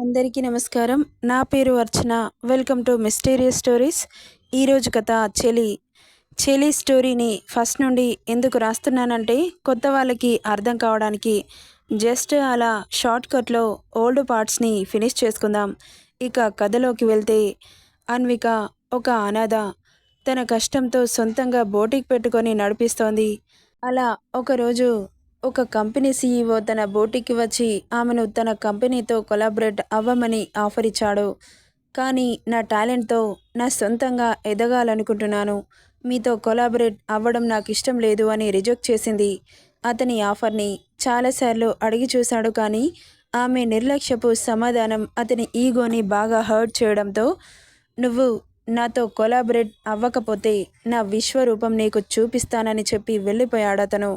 అందరికీ నమస్కారం. నా పేరు Archana. Welcome to mysterious stories. ఈరోజు కథ చెలి. చెలి స్టోరీని ఫస్ట్ నుండి ఎందుకు రాస్తున్నానంటే కొత్త వాళ్ళకి అర్థం కావడానికి జస్ట్ అలా షార్ట్ కట్లో ఓల్డ్ పార్ట్స్ని ఫినిష్ చేసుకుందాం. ఇక కథలోకి వెళ్తే అన్విక ఒక అనాథ. తన కష్టంతో సొంతంగా బోటికి పెట్టుకొని నడిపిస్తోంది. అలా ఒకరోజు ఒక కంపెనీ సీఈఓ తన బోటికి వచ్చి ఆమెను తన కంపెనీతో కొలాబరేట్ అవ్వమని ఆఫర్ ఇచ్చాడు కానీ నా టాలెంట్తో నా సొంతంగా ఎదగాలనుకుంటున్నాను. మీతో కొలాబరేట్ అవ్వడం నాకు ఇష్టం లేదు అని రిజెక్ట్ చేసింది. అతని ఆఫర్ని చాలాసార్లు అడిగి చూశాడు కానీ ఆమె నిర్లక్ష్యపు సమాధానం అతని ఈగోని బాగా హర్ట్ చేయడంతో నువ్వు నాతో కొలాబరేట్ అవ్వకపోతే నా విశ్వరూపం నీకు చూపిస్తానని చెప్పి వెళ్ళిపోయాడు అతను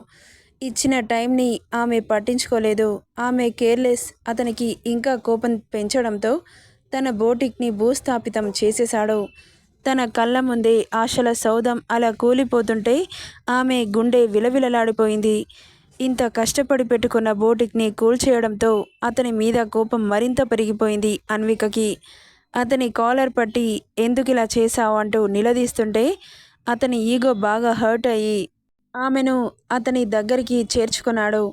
ఇచ్చిన టైంని ఆమె పట్టించుకోలేదు. ఆమె కేర్లెస్ అతనికి ఇంకా కోపం పెంచడంతో తన బోటిక్ని భూస్థాపితం చేసేశాడు. తన కళ్ళ ముందే ఆశల సౌధం అలా కూలిపోతుంటే ఆమె గుండె విలవిలలాడిపోయింది. ఇంత కష్టపడి పెట్టుకున్న బోటిక్ని కూల్చేయడంతో అతని మీద కోపం మరింత పెరిగిపోయింది అన్వికకి. అతని కాలర్ పట్టి ఎందుకు ఇలా చేశావు అంటూ నిలదీస్తుంటే అతని ఈగో బాగా హర్ట్ అయ్యి ఆమెను అతని దగ్గరికి చేర్చుకున్నాడు.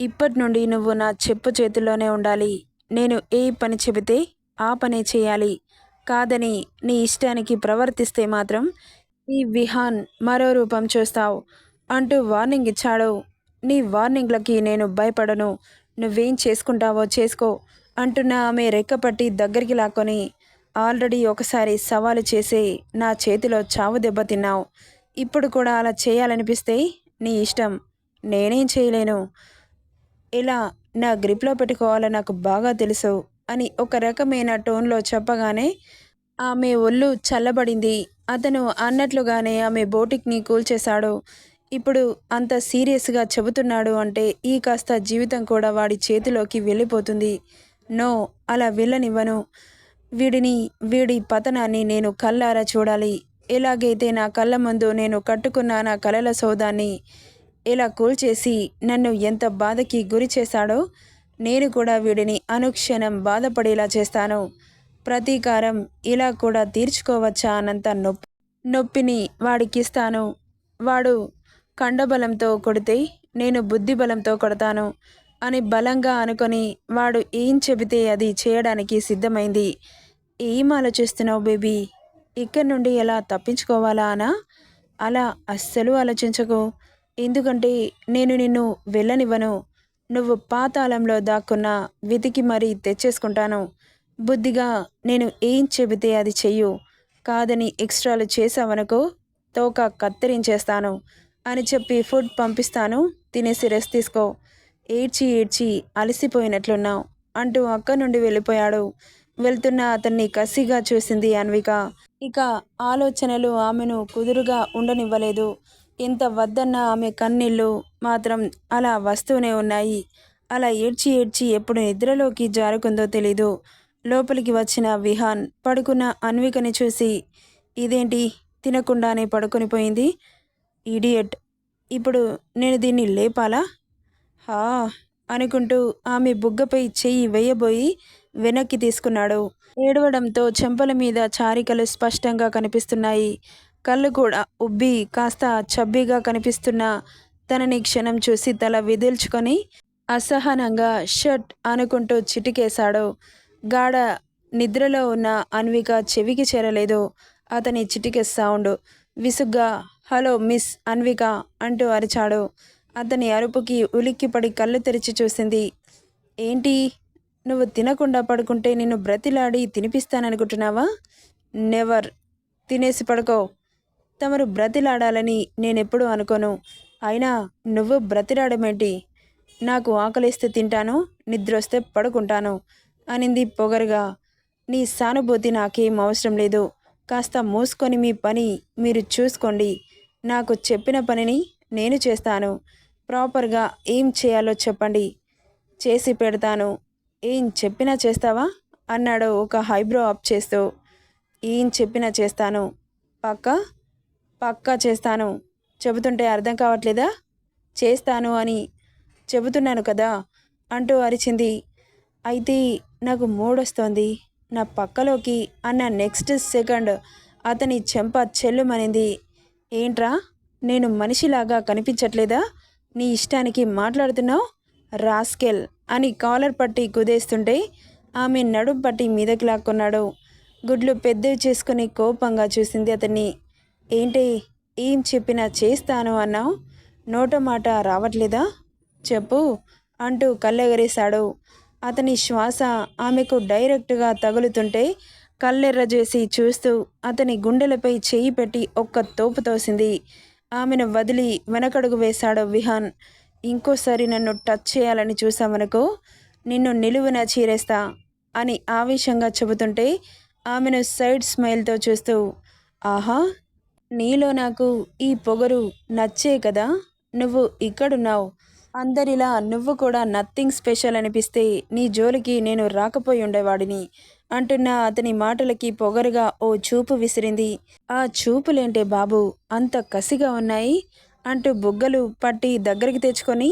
ఇప్పటి నుండి నువ్వు నా చెప్పు చేతుల్లోనే ఉండాలి. నేను ఏ పని చెబితే ఆ పనే చేయాలి. కాదని నీ ఇష్టానికి ప్రవర్తిస్తే మాత్రం ఈ విహాన్ మరో రూపం చూస్తావు అంటూ వార్నింగ్ ఇచ్చాడు. నీ వార్నింగ్లకి నేను భయపడను. నువ్వేం చేసుకుంటావో చేసుకో అంటున్న ఆమె రెక్కపట్టి దగ్గరికి లాక్కొని ఆల్రెడీ ఒకసారి సవాలు చేసి నా చేతిలో చావు దెబ్బతిన్నావు ఇప్పుడు కూడా అలా చేయాలనిపిస్తే నీ ఇష్టం. నేనేం చేయలేను. ఇలా నా గ్రిప్లో పెట్టుకోవాలో నాకు బాగా తెలుసు అని ఒక రకమైన టోన్లో చెప్పగానే ఆమె ఒళ్ళు చల్లబడింది. అతను అన్నట్లుగానే ఆమె బోటిక్ని కూల్చేశాడు. ఇప్పుడు అంత సీరియస్గా చెబుతున్నాడు అంటే ఈ కాస్త జీవితం కూడా వాడి చేతిలోకి వెళ్ళిపోతుంది. నో అలా వెళ్ళనివ్వను. వీడిని వీడి పతనాన్ని నేను కళ్ళారా చూడాలి. ఎలాగైతే నా కళ్ళ ముందు నేను కట్టుకున్న నా కలల సౌదాన్ని ఇలా కూల్చేసి నన్ను ఎంత బాధకి గురి చేశాడో నేను కూడా వీడిని అనుక్షణం బాధపడేలా చేస్తాను. ప్రతీకారం ఇలా కూడా తీర్చుకోవచ్చా అన్నంత నొప్పి నొప్పిని వాడికిస్తాను. వాడు కండబలంతో కొడితే నేను బుద్ధిబలంతో కొడతాను అని బలంగా అనుకొని వాడు ఏం చెబితే అది చేయడానికి సిద్ధమైంది. ఏం ఆలోచిస్తున్నావు బేబీ? ఇక్కడి నుండి ఎలా తప్పించుకోవాలా అనా? అలా అస్సలు ఆలోచించకు. ఎందుకంటే నేను నిన్ను వెళ్ళనివ్వను. నువ్వు పాతాళంలో దాక్కున్న వెతికి మరీ తెచ్చేసుకుంటాను. బుద్ధిగా నేను ఏం చెబితే అది చెయ్యు. కాదని ఎక్స్ట్రాలు చేసావనుకో తోక కత్తిరించేస్తాను అని చెప్పి ఫుడ్ పంపిస్తాను. తినేసి రెస్ట్ తీసుకో. ఏడ్చి ఏడ్చి అలసిపోయినట్లున్నావు అంటూ అక్క నుండి వెళ్ళిపోయాడు. వెళ్తున్న అతన్ని కసిగా చూసింది అన్విక. ఇక ఆలోచనలు ఆమెను కుదురుగా ఉండనివ్వలేదు. ఎంత వద్దన్న ఆమె కన్నీళ్ళు మాత్రం అలా వస్తూనే ఉన్నాయి. అలా ఏడ్చి ఏడ్చి ఎప్పుడు నిద్రలోకి జారుకుందో తెలీదు. లోపలికి వచ్చిన విహాన్ పడుకున్న అన్వికని చూసి ఇదేంటి? తినకుండానే పడుకొని పోయింది? ఇడియట్! ఇప్పుడు నేను దీన్ని లేపాలా? హా! అనుకుంటూ ఆమె బుగ్గపై చెయ్యి వేయబోయి వెనక్కి తీసుకున్నాడు. ఏడవడంతో చెంపల మీద చారికలు స్పష్టంగా కనిపిస్తున్నాయి. కళ్ళు కూడా ఉబ్బి కాస్త చబ్బీగా కనిపిస్తున్న తనని క్షణం చూసి తల విదిల్చుకొని అసహనంగా షర్ట్ అనుకుంటూ చిటికేశాడు. గాఢ నిద్రలో ఉన్న అన్విక చెవికి చేరలేదు. అతని చిటికే సౌండ్ విసుగ్గా హలో మిస్ అన్విక అంటూ అరిచాడు. అతని అరుపుకి ఉలిక్కిపడి కళ్ళు తెరిచి చూసింది. ఏంటి? నువ్వు తినకుండా పడుకుంటే నిన్ను బ్రతిలాడి తినిపిస్తాననుకుంటున్నావా? నెవర్. తినేసి పడుకో. తమరు బ్రతిలాడాలని నేనెప్పుడూ అనుకోను. అయినా నువ్వు బ్రతిలాడమేంటి? నాకు ఆకలిస్తే తింటాను నిద్రొస్తే పడుకుంటాను అనింది పొగరుగా. నీ సానుభూతి నాకేం అవసరం లేదు. కాస్త మూసుకొని మీ పని మీరు చూసుకోండి. నాకు చెప్పిన పనిని నేను చేస్తాను. ప్రాపర్గా ఏం చేయాలో చెప్పండి. చేసి పెడతాను. ఏం చెప్పినా చేస్తావా? అన్నాడు ఒక హైబ్రో అప్ చేస్తూ. ఏం చెప్పినా చేస్తాను. పక్క? పక్కా చేస్తాను. చెబుతుంటే అర్థం కావట్లేదా? చేస్తాను అని చెబుతున్నాను కదా? అంటూ అరిచింది. అయితే నాకు మూడొస్తోంది. నా పక్కలోకి అన్న నెక్స్ట్ సెకండ్ అతని చెంప చెల్లుమనింది. ఏంట్రా? నేను మనిషిలాగా కనిపించట్లేదా? నీ ఇష్టానికి మాట్లాడుతున్నావు? రాస్కెల్ అని కాలర్ పట్టి కుదేస్తుంటే ఆమె నడుం పట్టి మీదకి లాక్కున్నాడు. గుడ్లు పెద్దవి చేసుకుని కోపంగా చూసింది అతన్ని. ఏంటి ఏం చెప్పినా చేస్తాను అన్నావు? నోట మాట రావట్లేదా? చెప్పు అంటూ కళ్ళెగరేశాడు. అతని శ్వాస ఆమెకు డైరెక్ట్గా తగులుతుంటే కళ్ళెర్ర చేసి చూస్తూ అతని గుండెలపై చేయి పెట్టి ఒక్క తోపు తోసింది. ఆమెను వదిలి వెనకడుగు వేశాడు విహాన్. ఇంకోసారి నన్ను టచ్ చేయాలని చూసామనుకో నిన్ను నిలువున చీరేస్తా అని ఆవేశంగా చెబుతుంటే ఆమెను సైడ్ స్మైల్తో చూస్తూ ఆహా నీలో నాకు ఈ పొగరు నచ్చే కదా నువ్వు ఇక్కడున్నావు. అందరిలా నువ్వు కూడా నథింగ్ స్పెషల్ అనిపిస్తే నీ జోలికి నేను రాకపోయి ఉండేవాడిని. అంటున్న అతని మాటలకి పొగరుగా ఓ చూపు విసిరింది. ఆ చూపులేంటే బాబు అంత కసిగా ఉన్నాయి అంటూ బుగ్గలు పట్టి దగ్గరికి తెచ్చుకొని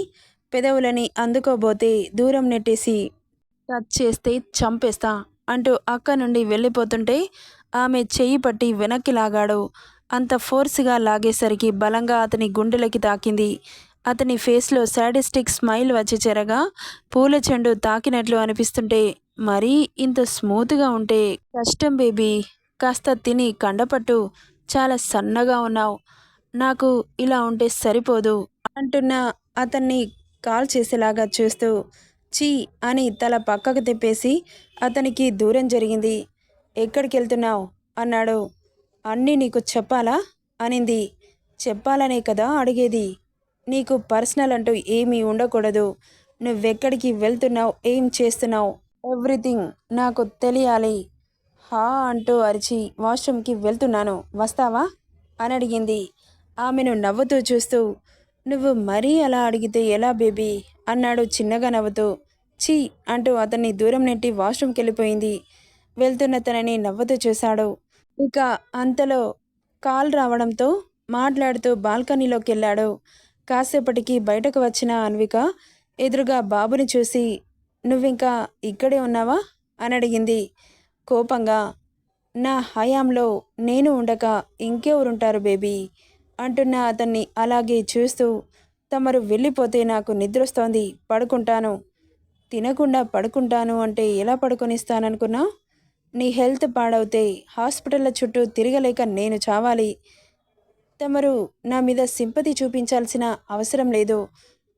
పెదవులని అందుకోబోతే దూరం నెట్టేసి టచ్ చేస్తే చంపేస్తా అంటూ అక్క నుండి వెళ్ళిపోతుంటే ఆమె చెయ్యి పట్టి వెనక్కి లాగాడు. అంత ఫోర్స్గా లాగేసరికి బలంగా అతని గుండెలకి తాకింది. అతని ఫేస్లో సాడిస్టిక్ స్మైల్ వచ్చి చెరగా పూల చెండు తాకినట్లు అనిపిస్తుంటే మరీ ఇంత స్మూత్గా ఉంటే కష్టం బేబీ. కాస్త తిని కండపట్టు. చాలా సన్నగా ఉన్నావు. నాకు ఇలా ఉంటే సరిపోదు అంటున్న అతన్ని కాల్ చేసేలాగా చూస్తూ చీ అని తల పక్కకు తిప్పేసి అతనికి దూరం జరిగింది. ఎక్కడికి వెళ్తున్నావు అన్నాడు. అన్నీ నీకు చెప్పాలా? అనింది. చెప్పాలనే కదా అడిగేది. నీకు పర్సనల్ అంటూ ఏమీ ఉండకూడదు. నువ్వెక్కడికి వెళ్తున్నావు? ఏం చేస్తున్నావు? ఎవ్రీథింగ్ నాకు తెలియాలి. హా అంటూ అరిచి వాష్రూమ్కి వెళ్తున్నాను. వస్తావా? అని అడిగింది. ఆమెను నవ్వుతూ చూస్తూ నువ్వు మరీ అలా అడిగితే ఎలా బేబీ? అన్నాడు చిన్నగా నవ్వుతూ. చీ అంటూ అతన్ని దూరం నెట్టి వాష్రూమ్కి వెళ్ళిపోయింది. వెళ్తున్న తనని నవ్వుతూ చూశాడు. ఇక అంతలో కాల్ రావడంతో మాట్లాడుతూ బాల్కనీలోకి వెళ్ళాడు. కాసేపటికి బయటకు వచ్చిన అన్విక ఎదురుగా బాబుని చూసి నువ్వింకా ఇక్కడే ఉన్నావా? అని అడిగింది కోపంగా. నా హయాంలో నేను ఉండక ఇంకెవరుంటారు బేబీ? అంటున్న అతన్ని అలాగే చూస్తూ తమరు వెళ్ళిపోతే నాకు నిద్రొస్తోంది పడుకుంటాను. తినకుండా పడుకుంటాను అంటే ఎలా పడుకొనిస్తాననుకున్నా? నీ హెల్త్ పాడవుతే హాస్పిటల్ల చుట్టూ తిరగలేక నేను చావాలి. తమరు నా మీద సింపతి చూపించాల్సిన అవసరం లేదు.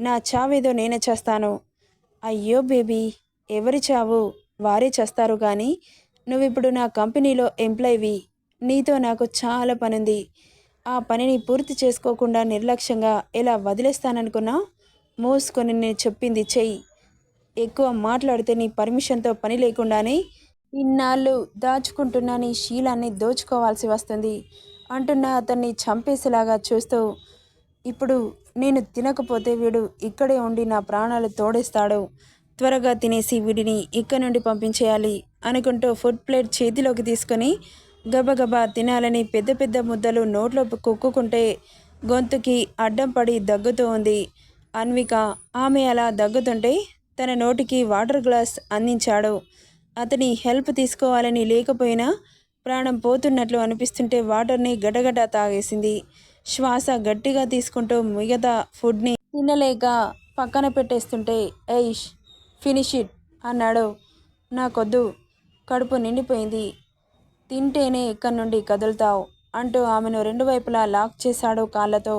నా చావేదో నేనే చేస్తాను. అయ్యో బేబీ ఎవరి చావు? వారే చేస్తారు కానీ నువ్విప్పుడు నా కంపెనీలో ఎంప్లాయీవి. నీతో నాకు చాలా పనుంది. ఆ పనిని పూర్తి చేసుకోకుండా నిర్లక్ష్యంగా ఎలా వదిలేస్తాననుకున్నా మోసుకొని నేను చెప్పింది చెయ్యి. ఎక్కువ మాట్లాడితే నీ పర్మిషన్తో పని లేకుండానే ఇన్నాళ్ళు దాచుకుంటున్న నీ శీలాన్ని దోచుకోవాల్సి వస్తుంది అంటున్న అతన్ని చంపేసేలాగా చూస్తూ ఇప్పుడు నేను తినకపోతే వీడు ఇక్కడే ఉండి నా ప్రాణాలు తోడేస్తాడు. త్వరగా తినేసి వీడిని ఇక్కడి నుండి పంపించేయాలి అనుకుంటూ ఫుడ్ ప్లేట్ చేతిలోకి తీసుకొని గబగబా తినాలని పెద్ద పెద్ద ముద్దలు నోట్లో కుక్కుకుంటే గొంతుకి అడ్డం పడి దగ్గుతూ ఉంది. అన్విక ఆమె అలా దగ్గుతుంటే తన నోటికి వాటర్ గ్లాస్ అందించాడు. అతని హెల్ప్ తీసుకోవాలని లేకపోయినా ప్రాణం పోతున్నట్లు అనిపిస్తుంటే వాటర్ని గడగడ తాగేసింది. శ్వాస గట్టిగా తీసుకుంటూ మిగతా ఫుడ్ని తినలేక పక్కన పెట్టేస్తుంటే ఐష్ ఫినిష్ ఇట్ అన్నాడు. నాకొద్దు కడుపు నిండిపోయింది. తింటేనే ఇక్కడి నుండి కదులుతావు అంటూ ఆమెను రెండు వైపులా లాక్ చేశాడు కాళ్ళతో.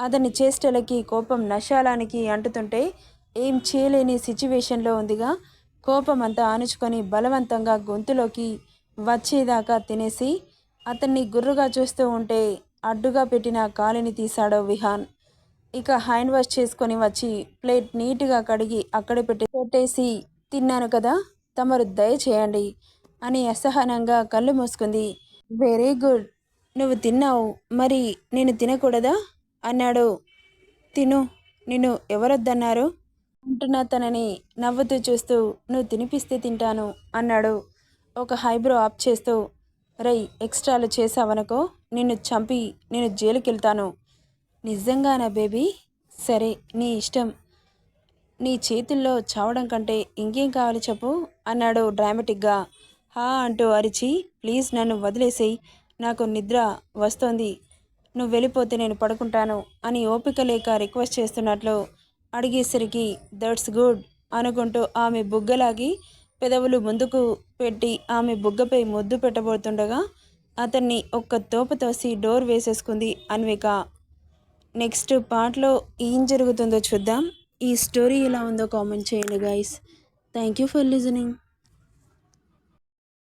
అతని చేష్టలకి కోపం నశాలానికి అంటుతుంటే ఏం చేయలేని సిచ్యువేషన్లో ఉందిగా. కోపం అంతా ఆనుచుకొని బలవంతంగా గొంతులోకి వచ్చేదాకా తినేసి అతన్ని గుర్రుగా చూస్తూ ఉంటే అడ్డుగా పెట్టిన కాలిని తీశాడు విహాన్. ఇక హ్యాండ్ వాష్ చేసుకొని వచ్చి ప్లేట్ నీట్గా కడిగి అక్కడే పెట్టి పెట్టేసి తిన్నాను కదా తమరు దయచేయండి అని అసహనంగా కళ్ళు మూసుకుంది. Very good. నువ్వు తిన్నావు. మరి నేను తినకూడదా? అన్నాడు. తిను. నిన్ను ఎవరొద్దన్నారు? అంటున్నా తనని నవ్వుతూ చూస్తూ నువ్వు తినిపిస్తే తింటాను అన్నాడు. ఒక హైబ్రో ఆప్ చేస్తూ రై ఎక్స్ట్రాలు చేసావనుకో నిన్ను చంపి నేను జైలుకి వెళ్తాను నిజంగానా బేబీ? సరే నీ ఇష్టం. నీ చేతుల్లో చావడం కంటే ఇంకేం కావాలి చెప్పు అన్నాడు డ్రామాటిక్గా. హా అంటూ అరిచి ప్లీజ్ నన్ను వదిలేసేయి. నాకు నిద్ర వస్తోంది. నువ్వు వెళ్ళిపోతే నేను పడుకుంటాను అని ఓపిక లేక రిక్వెస్ట్ చేస్తున్నట్లు అడిగేసరికి దట్స్ గుడ్ అనుకుంటూ ఆమె బుగ్గలాగి పెదవులు ముందుకు పెట్టి ఆమె బుగ్గపై ముద్దు పెట్టబోతుండగా అతన్ని ఒక్క తోపు తోసి డోర్ వేసేసుకుంది అన్విక. నెక్స్ట్ పార్ట్లో ఏం జరుగుతుందో చూద్దాం. ఈ స్టోరీ ఎలా ఉందో కామెంట్ చేయండి guys thank you for listening